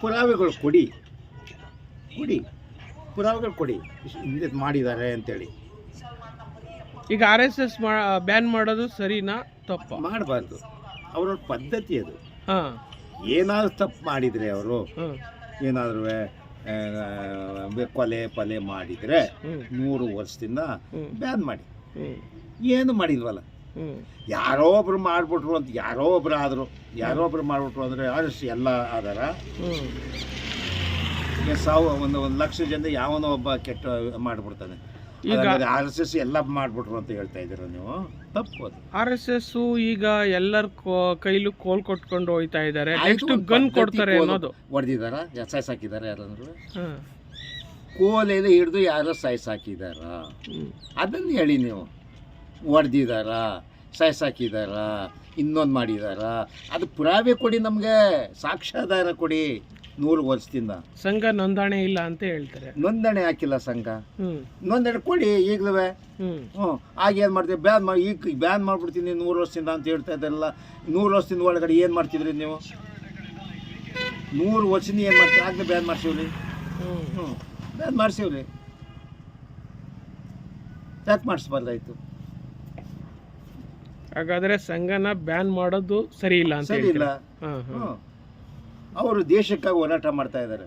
ಪುರಾವೆಗಳು ಕೊಡಿ. ಕೊಡಿ. ಪುರಾವೆಗಳು ಕೊಡಿ. ಹಿಂದೆ ಮಾಡಿದ್ದಾರೆ ಅಂತೇಳಿ. ಈಗ ಆರ್ ಎಸ್ ಎಸ್ ಬ್ಯಾನ್ ಮಾಡೋದು ಸರಿನಾ ತಪ್ಪು? ಮಾಡಬಾರ್ದು. ಅವರ ಪದ್ಧತಿ ಅದು. ಹಾಂ. ಏನಾದರೂ ತಪ್ಪು ಮಾಡಿದರೆ ಅವರು ಏನಾದರೂ ಕೊಲೆ ಪಲೆ ಮಾಡಿದರೆ ಮೂರು ವರ್ಷದಿಂದ ಬ್ಯಾನ್ ಮಾಡಿ. ಏನು ಮಾಡಿಲ್ವಲ್ಲ. ಹ್ಞೂ ಯಾರೋ ಒಬ್ರು ಮಾಡಿಬಿಟ್ರು ಅಂತ ಯಾರೋ ಒಬ್ರು ಆದರು ಯಾರೋ ಒಬ್ರು ಮಾಡಿಬಿಟ್ರು ಅಂದರೆ ಅಷ್ಟು ಎಲ್ಲ ಆದಾರ ಸಾವು ಒಂದು ಒಂದು ಲಕ್ಷ ಜನ ಯಾವನೋ ಒಬ್ಬ ಕೆಟ್ಟ ಮಾಡಿಬಿಡ್ತಾನೆ. ಈಗ ಆರ್ ಎಸ್ ಎಸ್ ಎಲ್ಲ ಮಾಡಿಬಿಟ್ರು ಅಂತ ಹೇಳ್ತಾ ಇದ್ದೀರ ನೀವು? ತಪ್ಪು ಅದು. ಆರ್ ಎಸ್ ಎಸ್ ಈಗ ಎಲ್ಲರ ಕೈಲೂ ಕೋಲ್ ಕೊಟ್ಕೊಂಡು ಹೋಯ್ತಾ ಇದ್ದಾರೆ. ನೆಕ್ಸ್ಟ್ ಗನ್ ಕೊಡ್ತಾರೆ. ಅನ್ನೋದು. ಹೊಡೆದಿದಾರ ಸಾಯ್ಸ್ ಹಾಕಿದ್ದಾರೆ ಯಾರಂದ್ರು? ಕೋಲೆಲ್ಲ ಹಿಡಿದು ಯಾರೋ ಸಾಯ್ಸ್ ಹಾಕಿದಾರ ಹ್ಞೂ ಅದನ್ನು ಹೇಳಿ ನೀವು. ಹೊಡೆದಿದ್ದಾರ ಸಾಯ್ಸ್ ಹಾಕಿದಾರ ಇನ್ನೊಂದು ಮಾಡಿದಾರ ಅದು ಪುರಾವೆ ಕೊಡಿ ನಮಗೆ ಸಾಕ್ಷ್ಯಾಧಾರ ಕೊಡಿ ನೂರು ವರ್ಷದಿಂದ. ಸಂಘ ನೋಂದಣಿ ಇಲ್ಲ ಅಂತ ಹೇಳ್ತಾರೆ. ನೋಂದಣಿ ಹಾಕಿಲ್ಲ ಸಂಘ. ನೋಂದಣಿ ಕೊಡಿ ಈಗಲೂ ಹ್ಞೂ ಆಗ ಏನು ಮಾಡ್ತೀವಿ ಬ್ಯಾನ್ ಮಾಡಿ ಈಗ ಬ್ಯಾನ್ ಮಾಡಿಬಿಡ್ತೀನಿ ನೂರು ವರ್ಷದಿಂದ ಅಂತ ಹೇಳ್ತಾ ಇದ್ದಲ್ಲ ನೂರು ವರ್ಷದಿಂದ ಒಳಗಡೆ ಏನು ಮಾಡ್ತಿದ್ರಿ ನೀವು? ನೂರು ವರ್ಷದಿಂದ ಏನು ಮಾಡ್ತೀವಿ ಆಗಲೇ ಬ್ಯಾನ್ ಮಾಡ್ಸೀವ್ರಿ. ಹ್ಞೂ ಹ್ಞೂ ಬ್ಯಾನ್ ಮಾಡ್ಸೀವ್ರಿ. ಯಾಕೆ ಮಾಡಿಸ್ಬಾರ್ದಾಯ್ತು? ಹಾಗಾದ್ರೆ ಸಂಘನ ಬ್ಯಾನ್ ಮಾಡೋದು ಸರಿ ಇಲ್ಲ ಅಂತ ಸರಿ ಇಲ್ಲ. ಅವರು ದೇಶಕ್ಕಾಗಿ ಹೋರಾಟ ಮಾಡ್ತಾ ಇದ್ದಾರೆ.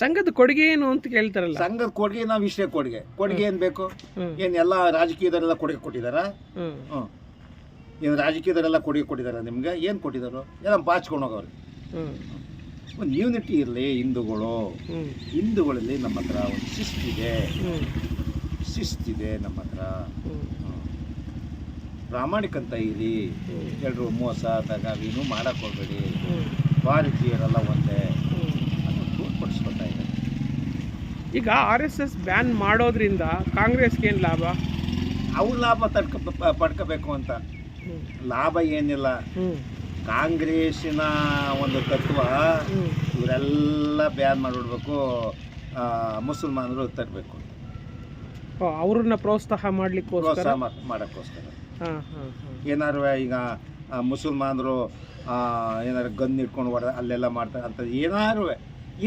ಸಂಘದ ಕೊಡುಗೆ ಏನು ಅಂತ ಕೇಳ್ತಾರಲ್ಲ? ಸಂಘದ ಕೊಡುಗೆ ನಾವು ಇಷ್ಟೇ ಕೊಡುಗೆ. ಕೊಡುಗೆ ಏನು ಬೇಕು? ಏನ್ ಎಲ್ಲ ರಾಜಕೀಯದವರೆಲ್ಲ ಕೊಡುಗೆ ಕೊಟ್ಟಿದಾರ ಏನು ರಾಜಕೀಯದವರೆಲ್ಲ ಕೊಡುಗೆ ಕೊಟ್ಟಿದಾರ ನಿಮ್ಗೆ? ಏನು ಕೊಟ್ಟಿದಾರೋ ಎಲ್ಲ ಬಾಚ್ಕೊಂಡು ಹೋಗೋರು ಒಂದು ಯೂನಿಟಿ ಇರಲಿ ಹಿಂದೂಗಳು. ಹಿಂದೂಗಳಲ್ಲಿ ನಮ್ಮ ಹತ್ರ ಒಂದು ಶಿಸ್ತಿದೆ. ಶಿಸ್ತಿದೆ ನಮ್ಮ ಹತ್ರ. ಪ್ರಾಮಾಣಿಕಂತ ಇರಿ. ಎಲ್ಲರೂ ಮೋಸ ತಗಾವಿನೂ ಮಾಡಕ್ಕೆ ಹೋಗ್ಬೇಡಿ. ಭಾರತೀಯರೆಲ್ಲ ಒಂದೇ. ತೋರ್ಪಡಿಸ್ಕೊತಾ ಇದೆ ಈಗ ಆರ್ ಎಸ್ ಎಸ್ ಬ್ಯಾನ್ ಮಾಡೋದ್ರಿಂದ ಕಾಂಗ್ರೆಸ್ಗೆ ಏನು ಲಾಭ? ಅವ್ರ ಲಾಭ ತಡ್ಕ ಪಡ್ಕೋಬೇಕು ಅಂತ. ಲಾಭ ಏನಿಲ್ಲ. ಕಾಂಗ್ರೆಸಿನ ಕಾಂಗ್ರೆಸ್ಸಿನ ಒಂದು ತತ್ವ ಇವರೆಲ್ಲ ಬ್ಯಾನ್ ಮಾಡಿಬಿಡ್ಬೇಕು. ಮುಸಲ್ಮಾನರು ತರಬೇಕು ಅವ್ರನ್ನ ಪ್ರೋತ್ಸಾಹ ಮಾಡ್ಲಿಕ್ಕೆ ಪ್ರೋತ್ಸಾಹ ಮಾಡೋಕ್ಕೋಸ್ಕರ. ಏನಾರು ಈಗ ಮುಸಲ್ಮಾನರು ಏನಾರು ಗನ್ ಇಟ್ಕೊಂಡು ಹೊಡೆದ ಅಲ್ಲೆಲ್ಲ ಮಾಡ್ತಾರೆ ಅಂತ ಏನಾರು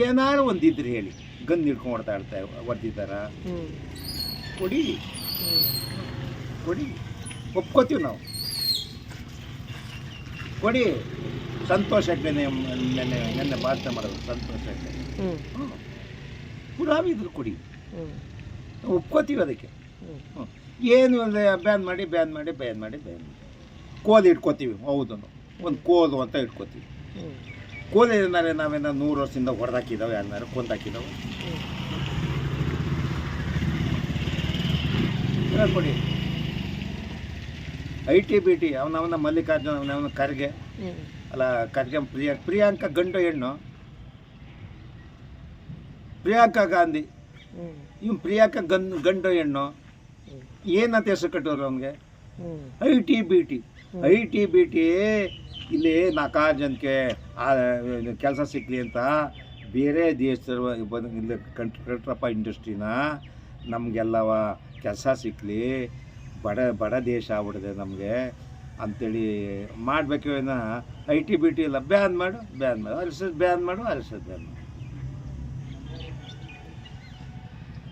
ಏನಾರು ಒಂದಿದ್ರೆ ಹೇಳಿ. ಗನ್ ಇಟ್ಕೊಂಡು ಹೊಡ್ತಾ ಇರ್ತಾ ಹೊಡೆದಿದ್ದಾರ? ಕೊಡಿ. ಕೊಡಿ. ಒಪ್ಕೋತೀವಿ ನಾವು. ಕೊಡಿ. ಸಂತೋಷ ನೆನೆ ನೆನ್ನೆ ಭಾಷಣ ಮಾಡೋದು ಸಂತೋಷ ಪುರಾವೆ ಇದ್ರೆ ಕೊಡಿ. ಒಪ್ಕೋತೀವಿ ಅದಕ್ಕೆ. ಹ್ಞೂ ಏನು ಬ್ಯಾನ್ ಮಾಡಿ ಬ್ಯಾನ್ ಮಾಡಿ ಬ್ಯಾನ್ ಮಾಡಿ ಬ್ಯಾನ್ ಮಾಡಿ. ಕೋಲ್ ಇಟ್ಕೋತೀವಿ ಹೌದು ಒಂದು ಕೋಲು ಅಂತ ಇಟ್ಕೋತೀವಿ. ಕೋಲು ಏನಾರೆ ನಾವೇನ ನೂರು ವರ್ಷದಿಂದ ಹೊಡೆದಾಕಿದ್ದಾವೆ ಯಾರು ಕೊಂದಾಕಿದ್ದಾವೆ ಕೊಡಿ. ಐ ಟಿ ಬಿ ಟಿ ಅವನವನ ಮಲ್ಲಿಕಾರ್ಜುನ ಅವನವನ ಖರ್ಗೆ. ಅಲ್ಲ ಖರ್ಗೆ ಪ್ರಿಯಾ ಪ್ರಿಯಾಂಕ ಗಂಡು ಹೆಣ್ಣು. ಪ್ರಿಯಾಂಕ ಗಾಂಧಿ. ಇವ್ನು ಪ್ರಿಯಾಂಕಾ ಗನ್ ಗಂಡು ಹೆಣ್ಣು. ಏನಂತ ಹೆಸರು ಕಟ್ಟೋರು ಅವನಿಗೆ? I T B T. I T B T ಇಲ್ಲಿ ನಾಲ್ಕಾರು ಜನಕ್ಕೆ ಕೆಲಸ ಸಿಕ್ಕಲಿ ಅಂತ ಬೇರೆ ದೇಶದ ಬಂದು ಇಲ್ಲಿ ಕಂಟ್ ಕಟ್ರಪ್ಪ ಇಂಡಸ್ಟ್ರಿನ ನಮಗೆಲ್ಲವ ಕೆಲಸ ಸಿಕ್ಕಲಿ ಬಡ ಬಡ ದೇಶ ಆಗ್ಬಿಡಿದೆ ನಮಗೆ. ಅಂಥೇಳಿ ಮಾಡಬೇಕು ಏನೋ ಐ ಟಿ ಬಿ ಟಿ ಇಲ್ಲ ಬ್ಯಾನ್ ಮಾಡು ಬ್ಯಾನ್ ಮಾಡು ಅಲ್ಸದ್ ಬ್ಯಾನ್ ಮಾಡು ಅಲ್ಸದ್ ಬ್ಯಾನ್ ಮಾಡು.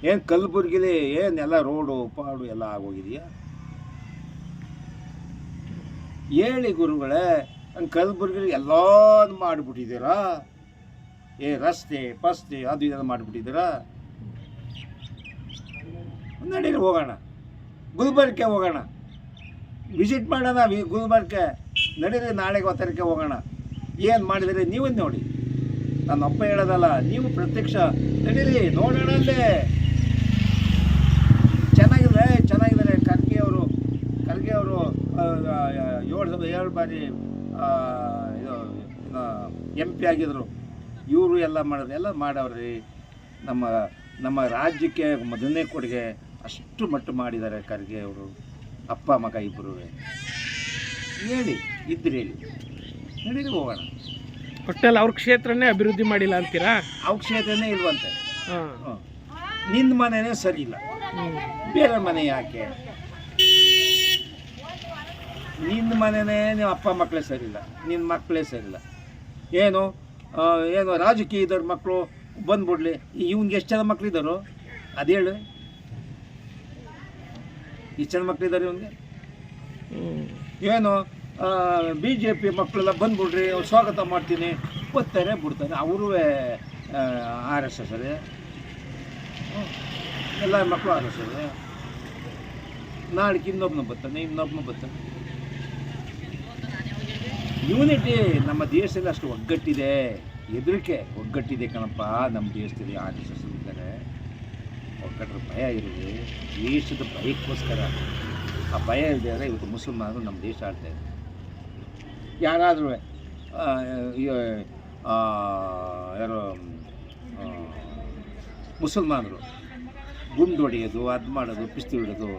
ಏನು ಕಲ್ಬುರ್ಗಿಲಿ ಏನೆಲ್ಲ ರೋಡು ಪಾಡು ಎಲ್ಲ ಆಗೋಗಿದೆಯಾ? ಹೇಳಿ ಗುರುಗಳೇ ನಂಗೆ ಕಲ್ಬುರ್ಗಿಲಿ ಎಲ್ಲಾನು ಮಾಡಿಬಿಟ್ಟಿದ್ದೀರಾ? ಏ, ರಸ್ತೆ, ಪಸ್ತೆ, ಅದು ಇದೆಲ್ಲ ಮಾಡಿಬಿಟ್ಟಿದ್ದೀರಾ? ನಡೀರಿ, ಹೋಗೋಣ. ಗುಲ್ಬರ್ಗೆ ಹೋಗೋಣ. ವಿಸಿಟ್ ಮಾಡೋಣ, ವಿ- ಗುಲ್ಬರ್ಗೆ ನಡೀರಿ, ನಾಳೆಗೆ ಒತ್ತರಕ್ಕೆ ಹೋಗೋಣ. ಏನು ಮಾಡಿದರೆ ನೀವು ನೋಡಿ. ನನ್ನ ಅಪ್ಪ ಹೇಳೋದಲ್ಲ, ನೀವು ಪ್ರತ್ಯಕ್ಷ. ನಡೀರಿ, ನೋಡೋಣ ಅಲ್ಲೇ ಚೆನ್ನಾಗಿದೆ ಚೆನ್ನಾಗಿದ್ದಾರೆ ಖರ್ಗೆ ಅವರು ಖರ್ಗೆ ಅವರು ಸಾವಿರದ ಏಳು ಬಾರಿ ಇದು ಎಂ ಪಿ ಆಗಿದ್ರು. ಇವರು ಎಲ್ಲ ಮಾಡಿದ್ರು. ಎಲ್ಲ ಮಾಡವ್ರಿ. ನಮ್ಮ ನಮ್ಮ ರಾಜ್ಯಕ್ಕೆ ಮೊದಲನೇ ಕೊಡುಗೆ ಅಷ್ಟು ಮಟ್ಟು ಮಾಡಿದ್ದಾರೆ ಖರ್ಗೆ ಅವರು. ಅಪ್ಪ ಮಗ ಇಬ್ಬರು ಹೇಳಿ ಇದ್ರೆ ಹೇಳಿ. ನಡೀರಿ ಹೋಗೋಣ. ಒಟ್ಟಲ್ಲಿ ಅವ್ರ ಕ್ಷೇತ್ರನೇ ಅಭಿವೃದ್ಧಿ ಮಾಡಿಲ್ಲ ಅಂತೀರಾ? ಅವ್ರ ಕ್ಷೇತ್ರನೇ ಇಲ್ವಂತೆ. ನಿನ್ನ ಮನೆಯೇ ಸರಿ ಇಲ್ಲ. ಬೇರೆ ಮನೆ ಯಾಕೆ? ನಿನ್ನ ಮನೆಯೇ ನಿಮ್ಮ ಅಪ್ಪ ಮಕ್ಕಳೇ ಸರಿಯಿಲ್ಲ ನಿನ್ನ ಮಕ್ಕಳೇ ಸರಿಯಿಲ್ಲ ಏನು ಏನು ಏನು ರಾಜಕೀಯದವ್ರ ಮಕ್ಕಳು ಬಂದ್ಬಿಡ್ಲಿ, ಇವ್ನಿಗೆ ಎಷ್ಟು ಜನ ಮಕ್ಕಳಿದ್ದಾರೋ ಅದು ಹೇಳು. ಎಷ್ಟು ಜನ ಮಕ್ಕಳಿದ್ದಾರೆ ಇವನಿಗೆ? ಏನು ಬಿ ಜೆ ಪಿ ಮಕ್ಕಳೆಲ್ಲ ಬಂದ್ಬಿಡ್ರಿ, ಅವ್ರು ಸ್ವಾಗತ ಮಾಡ್ತೀನಿ ಬರ್ತಾರೆ ಬಿಡ್ತಾರೆ. ಅವರು ಆರ್ ಎಸ್ ಎಸ್ ಅದೇ ಎಲ್ಲ ಮಕ್ಕಳು ಆರ್ ಎಸ್ ಎಸ್ ನಾಳೆಗೆ ಇನ್ನೊಬ್ಬನು ಬರ್ತಾನೆ ಇನ್ನೊಬ್ಬನು ಬರ್ತಾನೆ. ಯೂನಿಟಿ ನಮ್ಮ ದೇಶದಲ್ಲಿ ಅಷ್ಟು ಒಗ್ಗಟ್ಟಿದೆ. ಹೆದರಿಕೆ ಒಗ್ಗಟ್ಟಿದೆ ಕಣಪ್ಪ. ನಮ್ಮ ದೇಶದಲ್ಲಿ ಆರ್ ಎಸ್ ಎಸ್ ಇದ್ದಾರೆ. ಒಗ್ಗಟ್ಟರ ಭಯ ಇರಲಿ ದೇಶದ ಭಯಕ್ಕೋಸ್ಕರ ಆ ಭಯ ಇಲ್ಲದೆ ಇವತ್ತು ಮುಸಲ್ಮಾನರು ನಮ್ಮ ದೇಶ ಆಡ್ತಾ ಇದ್ದಾರೆ. ಯಾರಾದರೂ ಯಾರೋ ಮುಸಲ್ಮಾನರು ಗುಂಡು ಹೊಡೆಯೋದು, ಅದು ಮಾಡೋದು ಪಿಸ್ತು ಹಿಡೋದು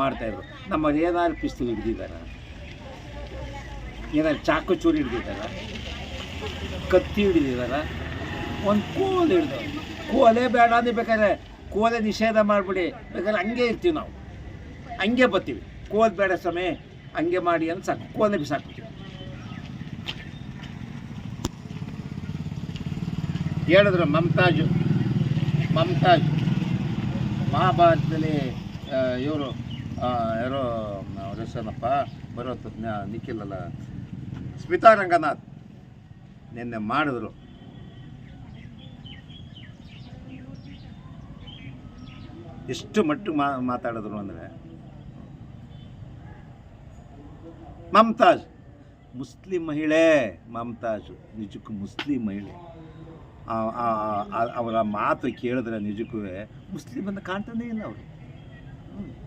ಮಾಡ್ತಾಯಿದ್ರು ನಮ್ಮಲ್ಲಿ ಏನಾದ್ರು ಪಿಸ್ತು ಹಿಡಿದಿದ್ದಾರ? ಏನಾದ್ರು ಚಾಕು ಚೂರಿ ಹಿಡಿದಿದ್ದಾರ? ಕತ್ತಿ ಹಿಡಿದಿದ್ದಾರ? ಒಂದು ಕೋಲ್ ಹಿಡ್ದು. ಕೋಲೆ ಬೇಡ ಅಂದ್ರೆ ಬೇಕಾದ್ರೆ ಕೋಲೆ ನಿಷೇಧ ಮಾಡಿಬಿಡಿ. ಬೇಕಾದ್ರೆ ಹಂಗೆ ಇರ್ತೀವಿ ನಾವು. ಹಂಗೆ ಬರ್ತೀವಿ. ಕೋಲ್ ಬೇಡ ಸಮಯ ಹಂಗೆ ಮಾಡಿ ಅಂತ ಸಾಕು. ಕೋಲೆ ಬಿಸಾಕ್ಬಿಡ್ತೀವಿ. ಹೇಳಿದ್ರು ಮಮತಾಜು, ಮಮತಾಜ್. ಮಹಾಭಾರತದಲ್ಲಿ ಇವರು ಯಾರೋ, ಅವ್ರ ಬರೋ ಬರೋತ್ತು ನಿಖಿಲ್ ಅಲ್ಲ. ಸ್ಮಿತಾ ರಂಗನಾಥ್ ನಿನ್ನೆ ಮಾಡಿದ್ರು. ಎಷ್ಟು ಮಟ್ಟಿಗೆ ಮಾ, ಮಾತಾಡಿದ್ರು ಅಂದರೆ. ಮಮತಾಜ್, ಮುಸ್ಲಿಂ ಮಹಿಳೆ. ಮಮತಾಜ್, ನಿಜಕ್ಕೂ ಮುಸ್ಲಿಂ ಮಹಿಳೆ. ಅವರ ಮಾತು ಕೇಳಿದ್ರೆ ನಿಜಕ್ಕೂ ಮುಸ್ಲಿಮ್ ಅಂತ ಕಾಣ್ತಾನೇ ಇಲ್ಲ ಅವರು.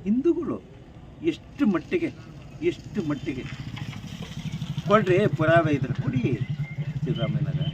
ಹಿಂದೂಗಳು ಎಷ್ಟು ಮಟ್ಟಿಗೆ ಎಷ್ಟು ಮಟ್ಟಿಗೆ ಕೊಡ್ರಿ ಪುರಾವೆ ಇದ್ರೆ ಕೊಡಿ ಸಿದ್ದರಾಮಯ್ಯನಾಗ